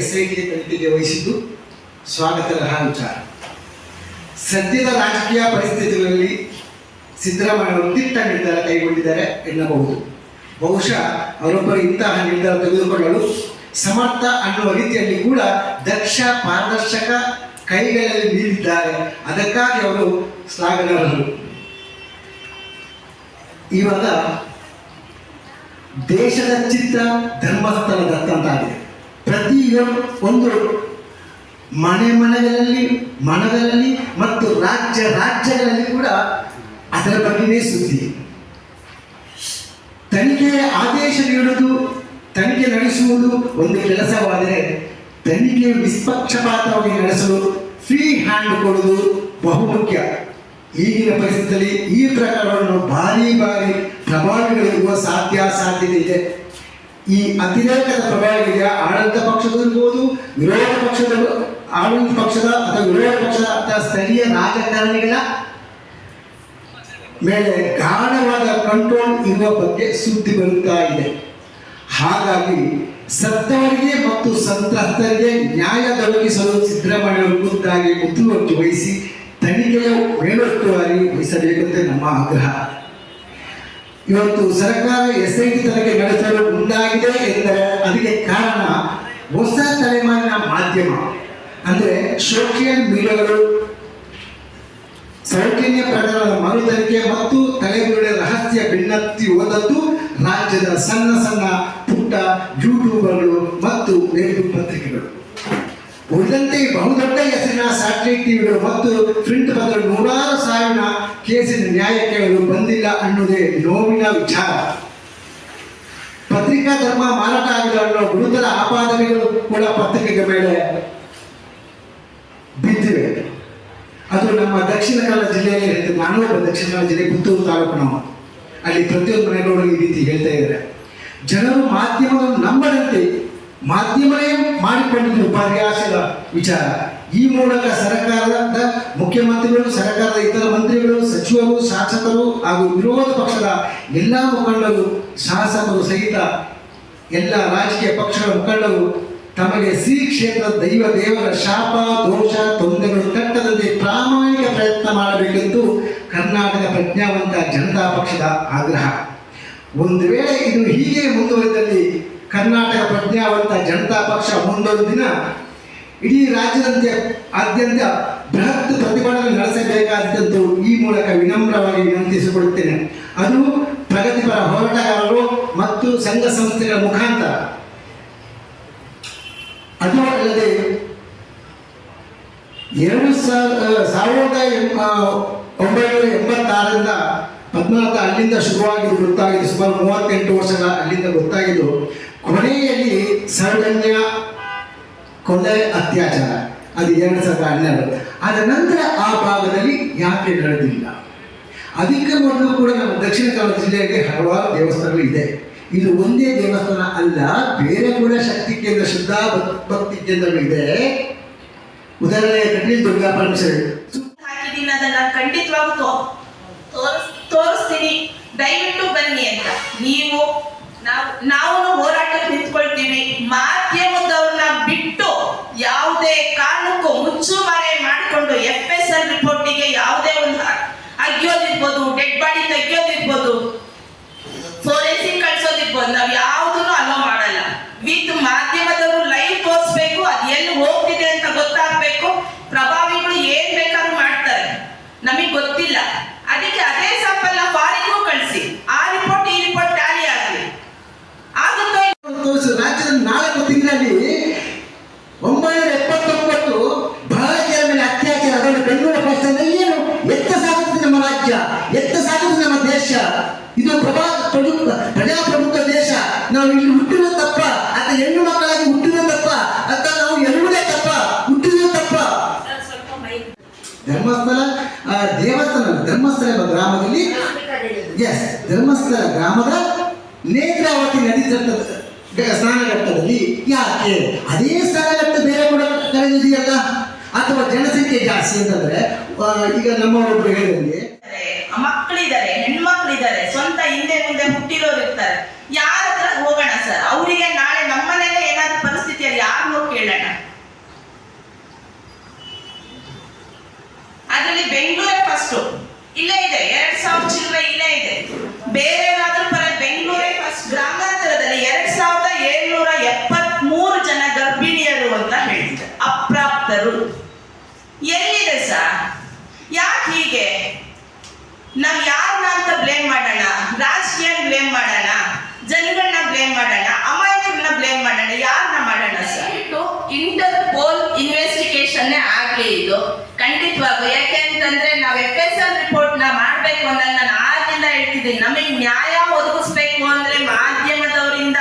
T ತನಿಖೆಗೆ ವಹಿಸಿದ್ದು ಸ್ವಾಗತಾರ್ಹ ವಿಚಾರ ಸದ್ಯದ ರಾಜಕೀಯ ಪರಿಸ್ಥಿತಿಗಳಲ್ಲಿ ಸಿದ್ದರಾಮಯ್ಯ ದಿಟ್ಟ ನಿರ್ಧಾರ ಕೈಗೊಂಡಿದ್ದಾರೆ ಎನ್ನಬಹುದು. ಬಹುಶಃ ಅವರೊಬ್ಬರು ಇಂತಹ ನಿರ್ಧಾರ ತೆಗೆದುಕೊಳ್ಳಲು ಸಮರ್ಥ ಅನ್ನುವ ರೀತಿಯಲ್ಲಿ ಕೂಡ ದಕ್ಷ ಪಾರದರ್ಶಕ ಕೈಗಳಲ್ಲಿ ನೀಡಿದ್ದಾರೆ ಅದಕ್ಕಾಗಿ ಅವರು ಶ್ಲಾಘನರು ಇವಾಗ ದೇಶದ ಚಿತ್ರ ಧರ್ಮಸ್ಥಳ ದತ್ತಂತಾಗಿದೆ ಪ್ರತಿ ಒಂದು ಮನೆ ಮನೆಗಳಲ್ಲಿ ಮನಗಳಲ್ಲಿ ಮತ್ತು ರಾಜ್ಯ ರಾಜ್ಯಗಳಲ್ಲಿ ಕೂಡ ಅದರ ಬಗ್ಗೆನೇ ಸುದ್ದಿ ತನಿಖೆಯ ಆದೇಶ ನೀಡುವುದು, ತನಿಖೆ ನಡೆಸುವುದು ಒಂದು ಕೆಲಸವಾದರೆ ತನಿಖೆ ನಿಷ್ಪಕ್ಷಪಾತವಾಗಿ ನಡೆಸಲು ಫ್ರೀ ಹ್ಯಾಂಡ್ ಕೊಡುವುದು ಬಹುಮುಖ್ಯ ಈಗಿನ ಪರಿಸ್ಥಿತಿಯಲ್ಲಿ ಈ ಪ್ರಕರಣವನ್ನು ಭಾರಿ ಭಾರಿ ಪ್ರಭಾವಿಗಳಿರುವ ಸಾಧ್ಯ ಸಾಧ್ಯತೆ ಇದೆ. ಈ ಅತಿರೇಕದ ಪ್ರಭಾವಗಳಿಗೆ ಆಡಳಿತ ಪಕ್ಷದಲ್ಲಿರ್ಬೋದು ವಿರೋಧ ಪಕ್ಷದ, ಆಡಳಿತ ಪಕ್ಷದ ಅಥವಾ ವಿರೋಧ ಪಕ್ಷದ ಅಥವಾ ಸ್ಥಳೀಯ ರಾಜಕಾರಣಿಗಳ ಮೇಲೆ ಗಾಢವಾದ ಕಂಟ್ರೋಲ್ ಇರುವ ಬಗ್ಗೆ ಸುದ್ದಿ ಬರುತ್ತಾ ಇದೆ. ಹಾಗಾಗಿ ಸತ್ತವರಿಗೆ ಮತ್ತು ಸಂತ್ರಸ್ತರಿಗೆ ನ್ಯಾಯ ದೊರಕಿಸಲು ಸಿದ್ದರಾಮಯ್ಯ ಮುಂದಾಗಿ ಮುತುವರ್ಜಿ ವಹಿಸಿ, ತನಿಖೆಯ ಮೇಲುಸ್ತುವಾರಿ ವಹಿಸಬೇಕಂತ ನಮ್ಮ ಆಗ್ರಹ. ಇವತ್ತು ಸರ್ಕಾರ ಎಸ್ ಐ ಟಿ ತನಿಖೆ ನಡೆಸಲು ಮುಂದಾಗಿದೆ ಎಂದರೆ ಅದಕ್ಕೆ ಕಾರಣ ಹೊಸ ತಲೆಮಾರಿನ ಮಾಧ್ಯಮ. ಅಂದರೆ ಸೋಷಿಯಲ್ ಮೀಡಿಯಾಗಳು ಸೌಜನ್ಯ ಪ್ರಕರಣದ ಮರು ತನಿಖೆ ಮತ್ತು ತಲೆಬುರುಡೆ ರಹಸ್ಯ ಬೆನ್ನತ್ತಿ ಹೋದದ್ದು ರಾಜ್ಯದ ಸಣ್ಣ ಸಣ್ಣ ಪುಟ್ಟ ಯೂಟ್ಯೂಬರ್ಗಳು ಮತ್ತು ಸ್ಯಾಟಲೈಟ್ ಟಿವಿಗಳು ಮತ್ತು ಪ್ರಿಂಟ್ ಪತ್ರ ನೂರಾರು ಸಾವಿರ ಕೇಸಿನ ನ್ಯಾಯ ಕೇಳಲು ಬಂದಿಲ್ಲ ಅನ್ನೋದೇ ನೋವಿನ ವಿಚಾರ. ಪತ್ರಿಕಾ ಧರ್ಮ ಮಾರಾಟ ಆಗಿದೆ ಅನ್ನೋ ಗುರುತರ ಆಪಾದನೆಗಳು ಕೂಡ ಪತ್ರಿಕೆಗೆ ಮೇಲೆ ಬಿದ್ದಿವೆ. ಅದು ನಮ್ಮ ದಕ್ಷಿಣ ಕನ್ನಡ ಜಿಲ್ಲೆಯಲ್ಲಿ ಹೇಳ್ತೇವೆ ನಾನು ಒಬ್ಬ ದಕ್ಷಿಣ ಕನ್ನಡ ಜಿಲ್ಲೆ ಪುತ್ತೂರು ತಾಲೂಕು ಅಲ್ಲಿ ಪ್ರತಿಯೊಂದು ಮನೆಗಳು ಈ ರೀತಿ ಹೇಳ್ತಾ ಇದ್ದಾರೆ. ಜನರು ಮಾಧ್ಯಮವನ್ನು ನಂಬದಂತೆ ಮಾಧ್ಯಮವೇ ಮಾಡಿಕೊಂಡಿದ್ದು ಪರ್ಯಾಸದ ವಿಚಾರ. ಈ ಮೂಲಕ ಸರ್ಕಾರದ ಮುಖ್ಯಮಂತ್ರಿಗಳು, ಸರ್ಕಾರದ ಇತರ ಮಂತ್ರಿಗಳು, ಸಚಿವರು, ಶಾಸಕರು ಹಾಗೂ ವಿರೋಧ ಪಕ್ಷದ ಎಲ್ಲ ಮುಖಂಡರು, ಶಾಸಕರು ಸಹಿತ ಎಲ್ಲ ರಾಜಕೀಯ ಪಕ್ಷಗಳ ಮುಖಂಡರು ತಮಗೆ ಶ್ರೀ ಕ್ಷೇತ್ರದ ದೈವ ದೇವರ ಶಾಪ, ದೋಷ, ತೊಂದರೆಗಳು ತಟ್ಟದಂತೆ ಪ್ರಾಮಾಣಿಕ ಪ್ರಯತ್ನ ಮಾಡಬೇಕೆಂದು ಕರ್ನಾಟಕ ಪ್ರಜ್ಞಾವಂತ ಜನತಾ ಪಕ್ಷದ ಆಗ್ರಹ. ಒಂದು ವೇಳೆ ಇದು ಹೀಗೆ ಮುಂದುವರಿದಲ್ಲಿ ಕರ್ನಾಟಕ ಪ್ರಜ್ಞಾವಂತ ಜನತಾ ಪಕ್ಷ ಮುಂದೊಂದು ದಿನ ಇಡೀ ರಾಜ್ಯದಂತೆ ಆದ್ಯಂತ ಬೃಹತ್ ಪ್ರತಿಭಟನೆ ನಡೆಸಬೇಕಾದಂತೂ ಈ ಮೂಲಕ ವಿನಮ್ರವಾಗಿ ವಿನಂತಿಸಿಕೊಳ್ಳುತ್ತೇನೆ ಅದು ಪ್ರಗತಿಪರ ಹೋರಾಟಗಾರರು ಮತ್ತು ಸಂಘ ಸಂಸ್ಥೆಗಳ ಮುಖಾಂತರ. ಅದು ಅಲ್ಲದೆ ಎರಡು ಸಾವಿರ ಸಾವಿರದ ಒಂಬೈನೂರ ಎಂಬತ್ತಾರರಿಂದ ಪದ್ಮನಾಥ ಅಲ್ಲಿಂದ ಶುರುವಾಗಿದ್ದು ಗೊತ್ತಾಗಿದೆ ಸುಮಾರು ಮೂವತ್ತೆಂಟು ವರ್ಷಗಳ ಅಲ್ಲಿಂದ ಗೊತ್ತಾಗಿದ್ದು, ಕೊನೆಯಲ್ಲಿ ಸೌಜನ್ಯ ಕೊಲೆ ಅತ್ಯಾಚಾರ. ಅದು ಎರಡು ಸಾವಿರದ ಹನ್ನೆರಡು. ಆದ ನಂತರ ಆ ಭಾಗದಲ್ಲಿ ಯಾಕೆ ನಡೆದಿಲ್ಲ? ಅದಕ್ಕೆ ಮೊದಲು ಕೂಡ ನಮ್ಮ ದಕ್ಷಿಣ ಕನ್ನಡ ಜಿಲ್ಲೆಯಲ್ಲಿ ಹಲವಾರು ದೇವಸ್ಥಾನಗಳು ಇದೆ. ಇದು ಒಂದೇ ದೇವಸ್ಥಾನ ಅಲ್ಲ, ಬೇರೆ ಕೂಡ ಶಕ್ತಿ ಕೇಂದ್ರ ಭಕ್- ಭಕ್ತಿ ಕೇಂದ್ರಗಳು ಇದೆ. ಉದಾಹರಣೆ ಕಟೀಲ್ ದುರ್ಗಾ ಪರಮೇಶ್ವರಿ. ಹಾಕಿದ್ದೀನಿ, ಅದನ್ನ ಖಂಡಿತವಾಗ ತೋರಿಸ್ತೀನಿ. ದಯವಿಟ್ಟು ಬನ್ನಿ ಅಂತ. ನೀವು, ನಾವು ನಾವು ಹೋರಾಟಕ್ಕೆ ರಾಜ್ಯ ಎತ್ತ ಸಾಗಿದ್ರು ನಮ್ಮ ದೇಶ. ಇದು ಪ್ರಭಾ ಪ್ರಮುಖ ಪ್ರಜಾಪ್ರಭುತ್ವ ದೇಶ. ನಾವು ಇಲ್ಲಿ ಹುಟ್ಟಿರೋ ತಪ್ಪ ಅಥವಾ ಹೆಣ್ಣು ಮಕ್ಕಳಾಗಿ ಹುಟ್ಟಿರೋ ತಪ್ಪ ಅಂತ ನಾವು ಎಲ್ಲರೇ ತಪ್ಪ ಹುಟ್ಟಿರೋ ತಪ್ಪ. ಧರ್ಮಸ್ಥಳ ದೇವಸ್ಥಾನ, ಧರ್ಮಸ್ಥಳ ಎಂಬ ಗ್ರಾಮದಲ್ಲಿ ಎಸ್ ಧರ್ಮಸ್ಥಳ ಗ್ರಾಮದ ನೇತ್ರಾವತಿ ನದಿ ಸ್ನಾನಘಟ್ಟದಲ್ಲಿ ಯಾಕೆ? ಅದೇ ಸ್ನಾನಘಟ್ಟ ಬೇರೆ ಕೂಡ ಕಳೆದಿದೆಯಲ್ಲ? ಅಥವಾ ಜನಸಂಖ್ಯೆ ಜಾಸ್ತಿ ಅಂತಂದ್ರೆ ಈಗ ನಮ್ಮ ಒಬ್ರು ಹೇಳಿದಂಗೆ ಮಕ್ಕಳಿದ್ದಾರೆ, ಹೆಣ್ಮಕ್ಳಿದ್ದಾರೆ, ಸ್ವಂತ ಹಿಂದೆ ಮುಂದೆ ಹುಟ್ಟಿರೋರು ಇರ್ತಾರೆ. ಯಾರ ಹತ್ರ ಹೋಗೋಣ ಸರ್? ಅವರಿಗೆ ನಾಳೆ ನಮ್ಮನೇಲೆ ಏನಾದ್ರು ಪರಿಸ್ಥಿತಿಯಲ್ಲಿ ಯಾರು ಹೋಗಿ ಕೇಳೋಣ. ಅದರಲ್ಲಿ ಬೆಂಗಳೂರೇ ಫಸ್ಟ್ ಇಲ್ಲೇ ಇದೆ, ಎರಡ್ ಸಾವಿರ ಚಿಲ್ಲರೆ ಇಲ್ಲೇ ಇದೆ. ಬೇರೆ ಏನಾದ್ರೂ ಪರ ಬೆಂಗಳೂರೇ ಫಸ್ಟ್ ಗ್ರಾಮಾಂತರದಲ್ಲಿ ಎರಡ್ ಸಾವಿರದ ಏಳ್ನೂರ ಎಪ್ಪತ್ಮೂರು ಜನ ಗರ್ಭಿಣಿಯರು ಅಂತ ಹೇಳಿದ್ದಾರೆ ಅಪ್ರಾಪ್ತರು. ಎಲ್ಲಿದೆ ಸರ್? ಯಾಕೆ ಹೀಗೆ? ನಾವು ಯಾರನ್ನ ಅಂತ ಬ್ಲೇಮ್ ಮಾಡೋಣ? ರಾಜಕೀಯ ಬ್ಲೇಮ್ ಮಾಡೋಣ? ಜನಗಳನ್ನ ಬ್ಲೇಮ್ ಮಾಡೋಣ? ಅಮಾಯಕರನ್ನ ಬ್ಲೇಮ್ ಮಾಡೋಣ? ಯಾರನ್ನ ಮಾಡೋಣ ಸರ್? ಇಂಟರ್ ಪೋಲ್ ಇನ್ವೆಸ್ಟಿಗೇಷನ್ ಆಗ್ಲಿ ಇದು. ಖಂಡಿತವಾಗೂ ಯಾಕೆ ಅಂತಂದ್ರೆ ನಾವು ಎಫ್ ಎಸ್ ಎಲ್ ರಿಪೋರ್ಟ್ನ ಮಾಡ್ಬೇಕು ಅಂದಾಗ ನಾನು ಆಗಿಂದ ಹೇಳ್ತಿದ್ದೀನಿ. ನಮಗೆ ನ್ಯಾಯ ಒದಗಿಸ್ಬೇಕು ಅಂದ್ರೆ ಮಾಧ್ಯಮದವರಿಂದ